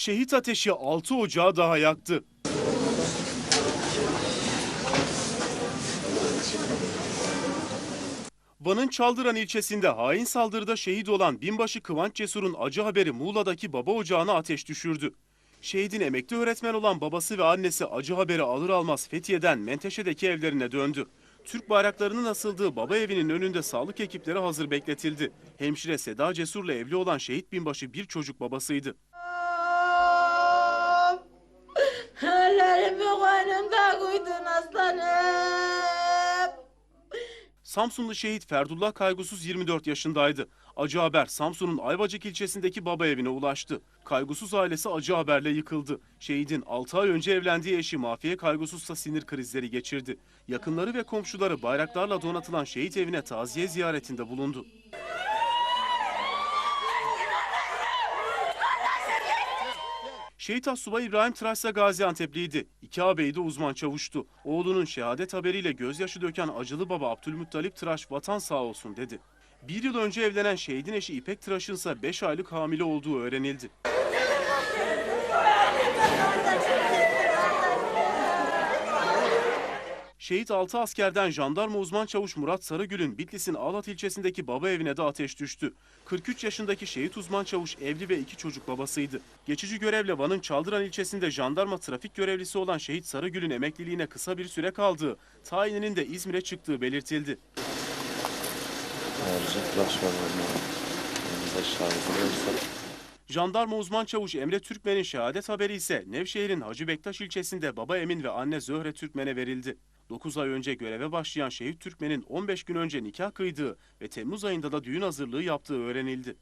Şehit ateşi 6 ocağı daha yaktı. Van'ın Çaldıran ilçesinde hain saldırıda şehit olan binbaşı Kıvanç Cesur'un acı haberi Muğla'daki baba ocağına ateş düşürdü. Şehidin emekli öğretmen olan babası ve annesi acı haberi alır almaz Fethiye'den Menteşe'deki evlerine döndü. Türk bayraklarının asıldığı baba evinin önünde sağlık ekipleri hazır bekletildi. Hemşire Seda Cesur'la evli olan şehit binbaşı bir çocuk babasıydı. Ellerimi koynumda koydun aslanım. Samsunlu şehit Ferdullah Kaygusuz 24 yaşındaydı. Acı haber Samsun'un Ayvacık ilçesindeki baba evine ulaştı. Kaygusuz ailesi acı haberle yıkıldı. Şehidin 6 ay önce evlendiği eşi Mafiye Kaygusuz'sa sinir krizleri geçirdi. Yakınları ve komşuları bayraklarla donatılan şehit evine taziye ziyaretinde bulundu. Şehit Assubay İbrahim Tıraşsa Gaziantep'liydi. İki ağabeyi de uzman çavuştu. Oğlunun şehadet haberiyle gözyaşı döken acılı baba Abdülmuttalip Tıraş vatan sağ olsun dedi. Bir yıl önce evlenen şehidin eşi İpek Tıraş'ın ise 5 aylık hamile olduğu öğrenildi. Şehit 6 askerden jandarma uzman çavuş Murat Sarıgül'ün Bitlis'in Ağlat ilçesindeki baba evine de ateş düştü. 43 yaşındaki şehit uzman çavuş evli ve iki çocuk babasıydı. Geçici görevle Van'ın Çaldıran ilçesinde jandarma trafik görevlisi olan şehit Sarıgül'ün emekliliğine kısa bir süre kaldığı, tayininin de İzmir'e çıktığı belirtildi. Jandarma uzman çavuş Emre Türkmen'in şehadet haberi ise Nevşehir'in Hacı Bektaş ilçesinde baba Emin ve anne Zöhre Türkmen'e verildi. 9 ay önce göreve başlayan şehit Türkmen'in 15 gün önce nikah kıydığı ve Temmuz ayında da düğün hazırlığı yaptığı öğrenildi.